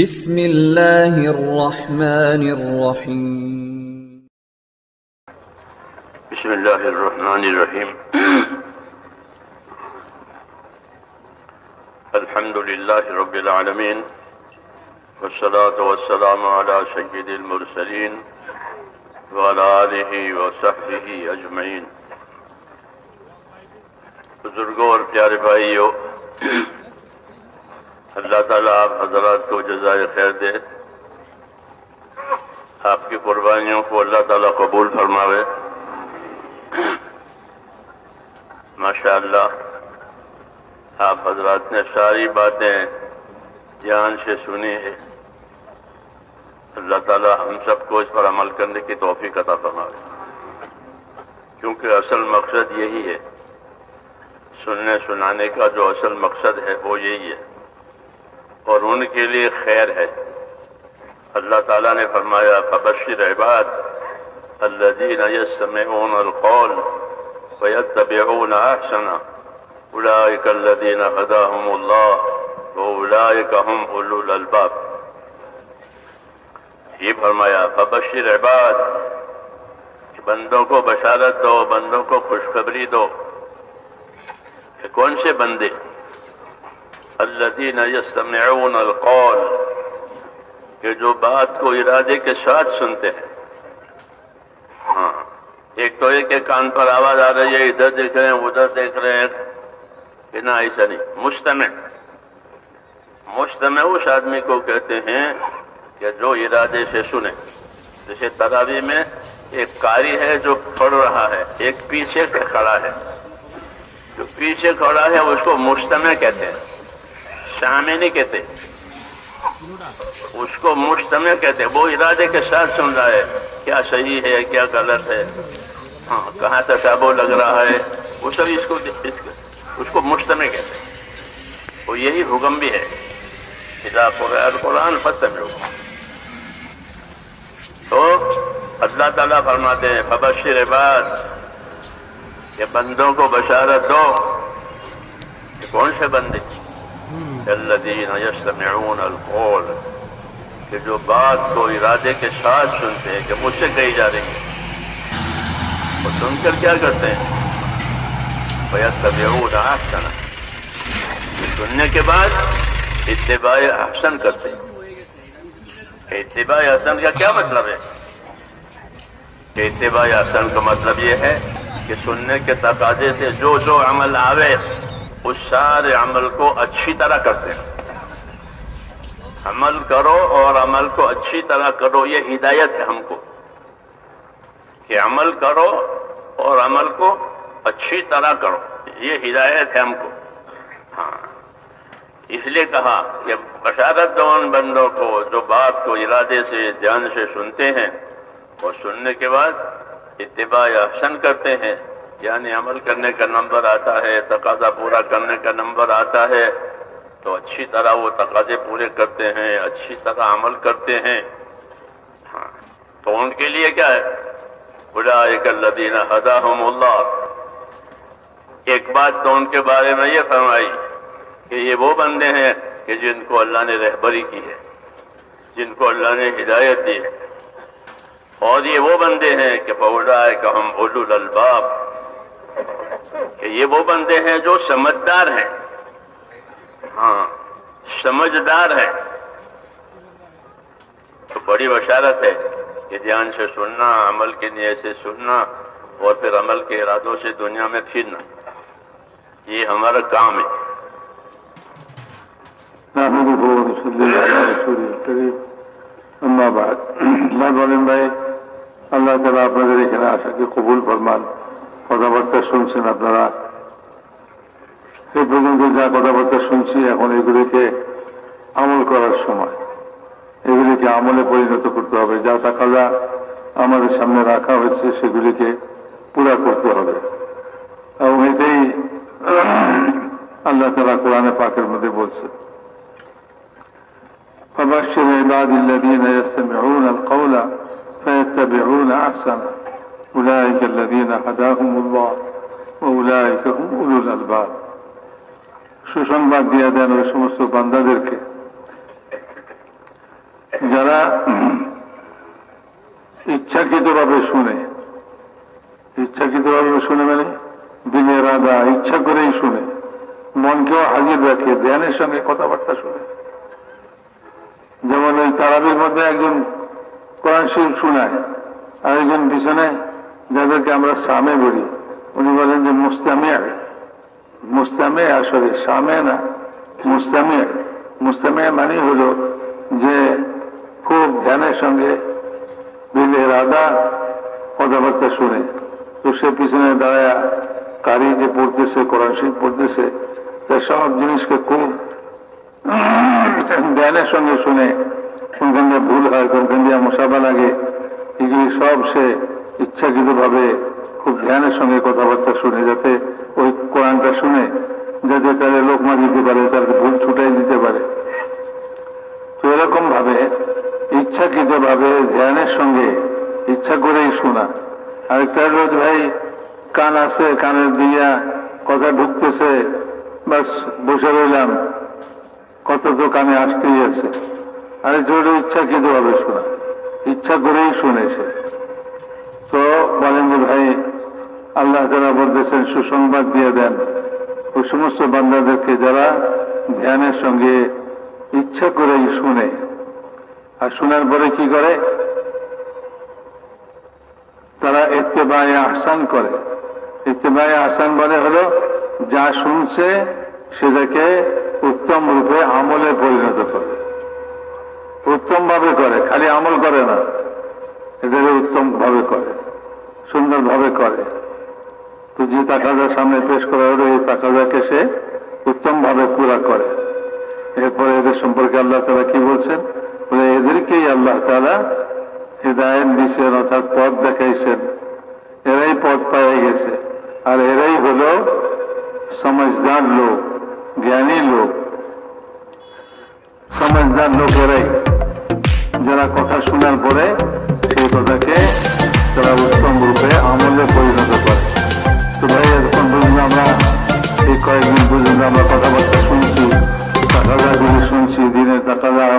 بسم الله الرحمن الرحيم بسم الله الرحمن الرحيم الحمد لله رب العالمين والصلاة والسلام على سيد المرسلين وعلى آله وصحبه أجمعين بزرگوں اور پیارے بھائیوں اللہ تعالیٰ آپ حضرات کو جزائے خیر دے۔ آپ کی قربانیوں کو اللہ تعالیٰ قبول فرماوے۔ ماشاء اللہ آپ حضرات نے ساری باتیں دھیان سے سنی ہے اللہ تعالیٰ ہم سب کو اس پر عمل کرنے کی توفیق عطا فرماوے۔ کیونکہ اصل مقصد یہی ہے۔ سننے سنانے کا جو اصل مقصد ہے وہ یہی ہے۔ اور ان کے لیے خیر ہے۔ اللہ تعالیٰ نے فرمایا، فبشر عباد الذين يستمعون القول ويتبعون احسنا اولئك الذين هداهم الله واولئك هم اولو الالباب۔ یہ فرمایا، فبشر عباد بندوں کو بشارت دو، بندوں کو خوشخبری دو۔ کہ کون سے بندے الذين يستمعون القول، کہ جو بات کو ارادے کے ساتھ سنتے ہیں۔ ہاں ایک تو ایک کے کان پر آواز آ رہی ہے، ادھر دیکھ رہے ہیں، ادھر دیکھ رہے ہیں۔ کہ نہ ایسا نہیں مستمع مستمع اس آدمی کو کہتے ہیں کہ جو ارادے سے سنے۔ جیسے تراوی میں ایک کاری ہے جو پڑھ رہا ہے، ایک پیچھے کھڑا ہے۔ جو پیچھے کھڑا ہے، اس کو مستمع کہتے ہیں۔ شامع نہیں کہتے۔ اس کو مجتمع کہتے وہ ارادے کے ساتھ سن رہا ہے۔ کیا صحیح ہے کیا غلط ہے۔ ہاں کہاں تشابہ لگ رہا ہے۔ وہ سب اس کو اس, اس کو مجتمع کہتے ہیں۔ وہ یہی حکم بھی ہے۔ اذا قرآن القرآن فتح تو اللہ تعالیٰ فرماتے ہیں فبشر عباد کہ بندوں کو بشارت دو۔ کہ کون سے بندے؟ الذين يستمعون القول کہ جو بات کو ارادے کے ساتھ سنتے ہیں کہ مجھ سے کہی جا رہی ہے وہ سن کر کیا کرتے ہیں؟ وَيَتَّبِعُونَ أَحْسَنَ۔ سننے کے بعد اتباع احسن کرتے ہیں۔ اتباع احسن کا کیا مطلب ہے؟ کہ اتباع احسن کا مطلب یہ ہے کہ سننے کے تقاضے سے جو جو عمل آوے اس سارے عمل کو اچھی طرح کرتے ہیں۔ عمل کرو اور عمل کو اچھی طرح کرو، یہ ہدایت ہے ہم کو۔ کہ عمل کرو اور عمل کو اچھی طرح کرو، یہ ہدایت ہے ہم کو۔ ہاں۔ اس لیے کہا کہ بشارت دو ان بندوں کو جو بات کو ارادے سے دھیان سے سنتے ہیں اور سننے کے بعد اتباع احسن کرتے ہیں۔ یعنی عمل کرنے کا نمبر آتا ہے، تقاضا پورا کرنے کا نمبر آتا ہے، تو اچھی طرح وہ تقاضے پورے کرتے ہیں، اچھی طرح عمل کرتے ہیں۔ ہاں تو ان کے لیے کیا ہے؟ اولئک الذین ہداہم اللہ۔ ایک بات تو ان کے بارے میں یہ فرمائی کہ یہ وہ بندے ہیں کہ جن کو اللہ نے رہبری کی ہے، جن کو اللہ نے ہدایت دی ہے۔ اور یہ وہ بندے ہیں کہ فاولئک ہم اولو الالباب۔ کہ یہ وہ بندے ہیں جو سمجھدار ہیں۔ ہاں سمجھدار ہیں۔ تو بڑی بشارت ہے کہ دھیان سے سننا، عمل کے نیے سے سننا اور پھر عمل کے ارادوں سے دنیا میں پھرنا۔ یہ ہمارا کام ہے۔ اما بعد، اللہ تعالیٰ قبول فرمان তাআলা আপনাদের এখানে আসাকে কবুল ফরমান কথাবার্তা শুনছেন আপনারা এই পর্যন্ত যা কথাবার্তা শুনছি এখন এগুলিকে আমল করার সময় এগুলিকে আমলে পরিণত করতে হবে যা তাকাজা আমাদের সামনে রাখা হয়েছে সেগুলিকে পুরা করতে হবে এবং এটাই আল্লাহ তালা কোরআনে পাকের মধ্যে বলছে فبشر عباد الذين يستمعون القول فيتبعون احسنه أولئك الذين هداهم الله وأولئك هم أولو الألباب সুসংবাদ দিয়ে দেন ওই সমস্ত বান্দাদেরকে যারা ইচ্ছাকৃতভাবে শুনে ইচ্ছাকৃতভাবে শুনে মানে দিনের আদা ইচ্ছা করেই শুনে মনকেও হাজির রাখে ধ্যানের সঙ্গে কথাবার্তা শুনে যেমন ওই তারাবির মধ্যে একজন কোরআন শরীফ শোনায় আর একজন পিছনে যাদেরকে আমরা সামে বলি, উনি বলেন যে মুস্তামে মুস্তামে আসলে সামে না মুস্তামে মুস্তামে মানে হলো যে খুব ধ্যানের সঙ্গে দিলের রাধা কথাবার্তা শুনে। তো সে পিছনে দাঁড়ায় কারি যে পড়তেছে, কোরআন শরীফ পড়তেছে, তার সব জিনিসকে খুব ধ্যানের সঙ্গে শুনে, কোনখান দিয়ে ভুল হয়, কোনখান দিয়ে মশাবা লাগে, এগুলি সব সে ইচ্ছাকৃতভাবে খুব ধ্যানের সঙ্গে কথাবার্তা শুনে যাতে ওই কোরআনটা শুনে যাতে তারা লোকমা দিতে পারে তাকে ভুল ছুটাই দিতে পারে। তো এরকম ভাবে ইচ্ছাকৃতভাবে ধ্যানের সঙ্গে ইচ্ছা করেই শোনা। হলো যে ভাই, কান আছে, কানের দিয়া কথা ঢুকতেছে, বাস বসে রইলাম। কত তো কানে আসতেই আছে। আরে জোরে ইচ্ছাকৃত ভাবে শোনা। ইচ্ছা করেই শুনে সে। বলতেছেন সুসংবাদ দিয়ে দেন। ওই সমস্ত বান্দাদেরকে যারা ধ্যানের সঙ্গে ইচ্ছা করেই শুনে। আর শোনার পরে কি করে? তারা এত্তেবায় আহসান করে। এত্তেবায় আহসান বলে হলো, যা শুনছে সেটাকে উত্তম রূপে আমলে পরিণত করে। উত্তম ভাবে করে, খালি আমল করে না। এটাকে উত্তম ভাবে করে সুন্দর ভাবে করে। তো যে তাকাদার সামনে পেশ করা হলো, এই তাকাদাকে সে উত্তম ভাবে পুরা করে। এরপরে এদের সম্পর্কে আল্লাহ তালা কি বলছেন? বলে, এদেরকেই আল্লাহ তালা হৃদায়ত দিচ্ছেন অর্থাৎ পথ দেখাইছেন। এরাই পথ পায়ে গেছে। আর এরাই হলো সমাজদার লোক, জ্ঞানী লোক। সমাজদার লোক এরাই। যারা কথা শোনার পরে সেই কথাকে তারা উত্তম রূপে এবারে এখন পর্যন্ত আমরা এই কয়েকদিন পর্যন্ত আমরা কথাবার্তা শুনছি টাকাদারগুলো শুনছি দিনে টাকাদার